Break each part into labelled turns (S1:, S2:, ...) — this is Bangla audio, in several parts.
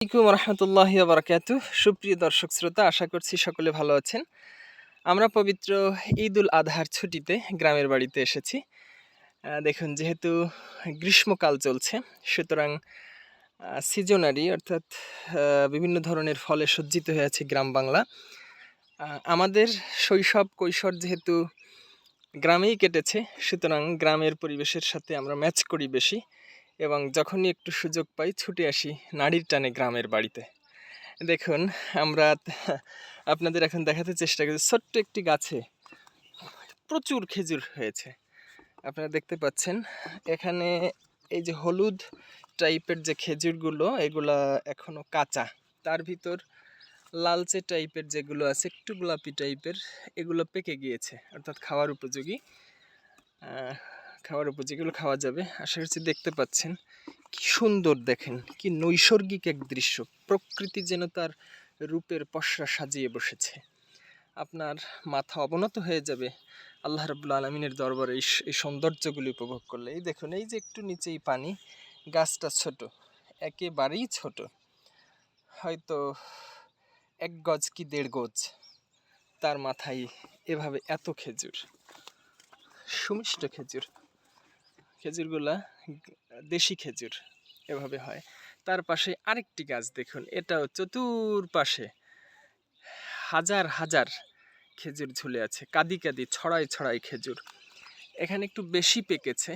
S1: আসসালামাইকুম রহমতুল্লাহ বারকাতু। সুপ্রিয় দর্শক শ্রোতা, আশা করছি সকলে ভালো আছেন। আমরা পবিত্র ঈদ উল আজহার ছুটিতে গ্রামের বাড়িতে এসেছি। দেখুন, যেহেতু গ্রীষ্মকাল চলছে, সুতরাং সিজনারি অর্থাৎ বিভিন্ন ধরনের ফলে সজ্জিত হয়ে আছে গ্রাম বাংলা। আমাদের শৈশব, কৈশোর যেহেতু গ্রামেই কেটেছে, সুতরাং গ্রামের পরিবেশের সাথে আমরা ম্যাচ করি বেশি। এবং যখনই একটু সুযোগ পাই ছুটে আসি নাড়ির টানে গ্রামের বাড়িতে। দেখুন, আমরা আপনাদের এখন দেখাতে চেষ্টা করছি ছোট্ট একটি গাছে প্রচুর খেজুর হয়েছে। আপনারা দেখতে পাচ্ছেন, এখানে এই যে হলুদ টাইপের যে খেজুরগুলো, এগুলা এখনও কাঁচা। তার ভিতর লালচে টাইপের যেগুলো আছে, একটু গোলাপি টাইপের, এগুলো পেকে গিয়েছে, অর্থাৎ খাওয়ার উপযোগী। খাওয়ার উপযোগীগুলো খাওয়া যাবে। আশা করছি দেখতে পাচ্ছেন। কি সুন্দর দেখেন, কি নৈসর্গিক এক দৃশ্য। প্রকৃতি যেন তার রূপের পসরা সাজিয়ে বসেছে। আপনার মাথা অবনত হয়ে যাবে। আল্লাহ রাবুল আলমিনের দরবারে এই সৌন্দর্যগুলি উপভোগ করলে। এই দেখুন, এই যে একটু নিচেই পানি, গাছটা ছোট, একেবারেই ছোট। হয়তো এক গজ কি দেড় গজ তার মাথায় এভাবে এত খেজুর, সুমিষ্ট খেজুর। খেজুরগুলা দেশি খেজুর এভাবে হয়। তার পাশে আরেকটি গাছ দেখুন, এটাও চতুর্পাশে হাজার হাজার খেজুর ঝুলে আছে, কাদি কাদি ছড়াই ছড়াই খেজুর। এখানে একটু বেশি পেকেছে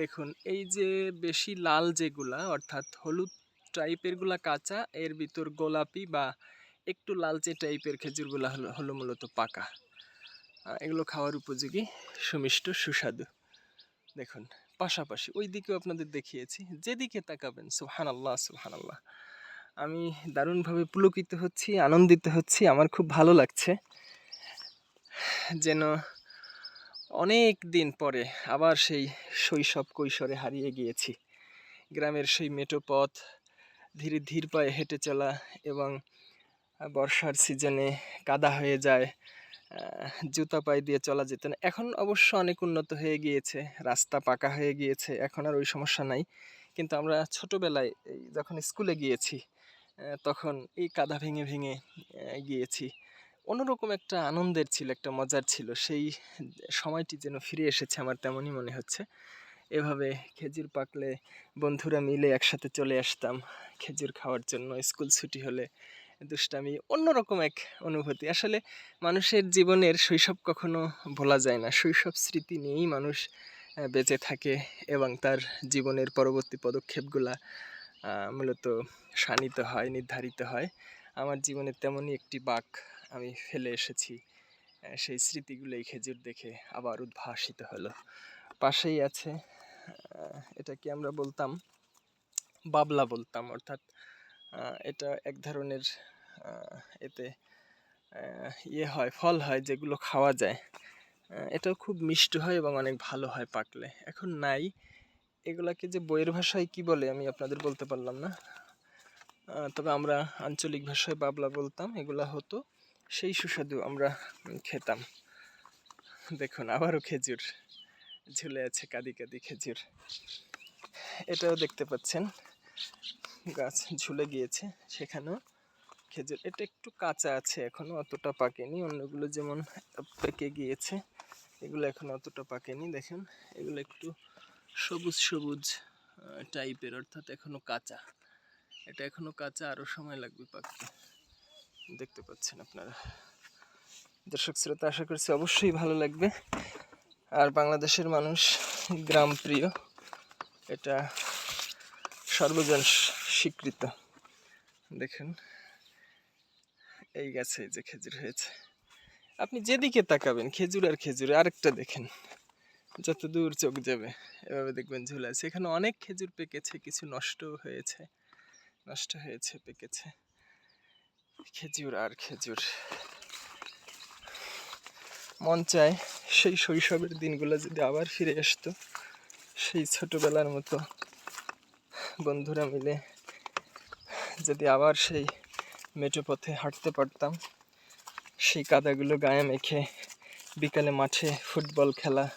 S1: দেখুন, এই যে বেশি লাল যেগুলা, অর্থাৎ হলুদ টাইপেরগুলা কাঁচা, এর ভিতর গোলাপি বা একটু লালচে টাইপের খেজুরগুলা হলো হলো মূলত পাকা। এগুলো খাওয়ার উপযোগী, সুমিষ্ট, সুস্বাদু। দেখুন, পাশাপাশি ওই দিকেও আপনাদের দেখিয়েছি, যেদিকে তাকাবেন সুহান আল্লাহ সুহান আল্লাহ আমি দারুণভাবে পুলকিত হচ্ছি, আনন্দিত হচ্ছি, আমার খুব ভালো লাগছে। যেন অনেক দিন পরে আবার সেই শৈশব কৈশোরে হারিয়ে গিয়েছি। গ্রামের সেই মেটো পথ, ধীরে ধীর পায়ে হেঁটে চলা এবং বর্ষার সিজনে কাদা হয়ে যায় জুতা পায়ে দিয়ে চলা যেত না। এখন অবশ্য অনেক উন্নত হয়ে গিয়েছে, রাস্তা পাকা হয়ে গিয়েছে, এখন আর ওই সমস্যা নাই। কিন্তু আমরা ছোটোবেলায় যখন স্কুলে গিয়েছি তখন এই কাদা ভেঙে ভেঙে গিয়েছি। অন্যরকম একটা আনন্দের ছিল, একটা মজার ছিল। সেই সময়টি যেন ফিরে এসেছে আমার তেমনই মনে হচ্ছে। এভাবে খেজুর পাকলে বন্ধুরা মিলে একসাথে চলে আসতাম। খেজুর খাওয়ার জন্য স্কুল ছুটি হলে দুষ্টামি, অন্যরকম এক অনুভূতি। আসলে মানুষের জীবনের শৈশব কখনো ভোলা যায় না। শৈশব স্মৃতি নিয়েই মানুষ বেঁচে থাকে এবং তার জীবনের পরবর্তী পদক্ষেপগুলা মূলত শানিত হয়, নির্ধারিত হয়। আমার জীবনে তেমনই একটি বাঁক আমি ফেলে এসেছি। সেই স্মৃতিগুলো এই খেজুর দেখে আবার উদ্ভাসিত হলো। পাশেই আছে এটাকে আমরা বলতাম বাবলা বলতাম, অর্থাৎ এটা এক ধরনের এতে ইয়ে হয়, ফল হয় যেগুলো খাওয়া যায়। এটাও খুব মিষ্টি হয় এবং অনেক ভালো হয় পাকলে। এখন নাই। এগুলাকে যে বইয়ের ভাষায় কি বলে আমি আপনাদের বলতে পারলাম না। তবে আমরা আঞ্চলিক ভাষায় বাবলা বলতাম, এগুলা হতো। সেই সুস্বাদু আমরা খেতাম। দেখুন, আবারও খেজুর ঝুলে আছে কাদি কাদি খেজুর। এটাও দেখতে পাচ্ছেন। গাছ ঝুলে গিয়েছে সেখানেও খেজুর। এটা একটু কাঁচা আছে এখনও, অতটা পাকেনি। অন্যগুলো যেমন পেকে গিয়েছে, এগুলো এখন অতটা পাকেনি। দেখেন, এগুলো একটু সবুজ সবুজ টাইপের অর্থাৎ এখনও কাঁচা। এটা এখনও কাঁচা আরও সময় লাগবে পাকতে। দেখতে পাচ্ছেন আপনারা। দর্শক শ্রোতা, আশা করছি অবশ্যই ভালো লাগবে। আর বাংলাদেশের মানুষ গ্রাম প্রিয়। এটা সর্বজন স্বীকৃত। দেখুন, এই গাছে যে খেজুর হয়েছে। আপনি যেদিকে তাকাবেন, খেজুর আর খেজুর আরেকটা দেখেন, যত দূর চোখ যাবে, এভাবে দেখবেন ঝুলে এখানে অনেক খেজুর পেকেছে, কিছু নষ্ট হয়েছে নষ্ট হয়েছে, পেকেছে। খেজুর আর খেজুর। মন চায় সেই শৈশবের দিনগুলো যদি আবার ফিরে আসতো, সেই ছোটবেলার মতো বন্ধুরা মিলে যদি আবার সেই মেঠো পথে হাঁটতে পারতাম, সেই কাদাগুলো গায়ে মেখে বিকালে মাঠে ফুটবল খেলা,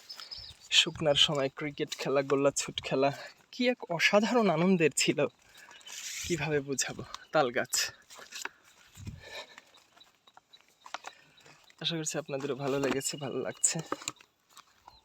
S1: শুকনার সময় ক্রিকেট খেলা, গোল্লাছুট খেলা, কি এক অসাধারণ আনন্দের ছিল। কীভাবে বুঝাবো? তাল গাছ। আশা করছি আপনাদেরও ভালো লেগেছে, ভালো লাগছে।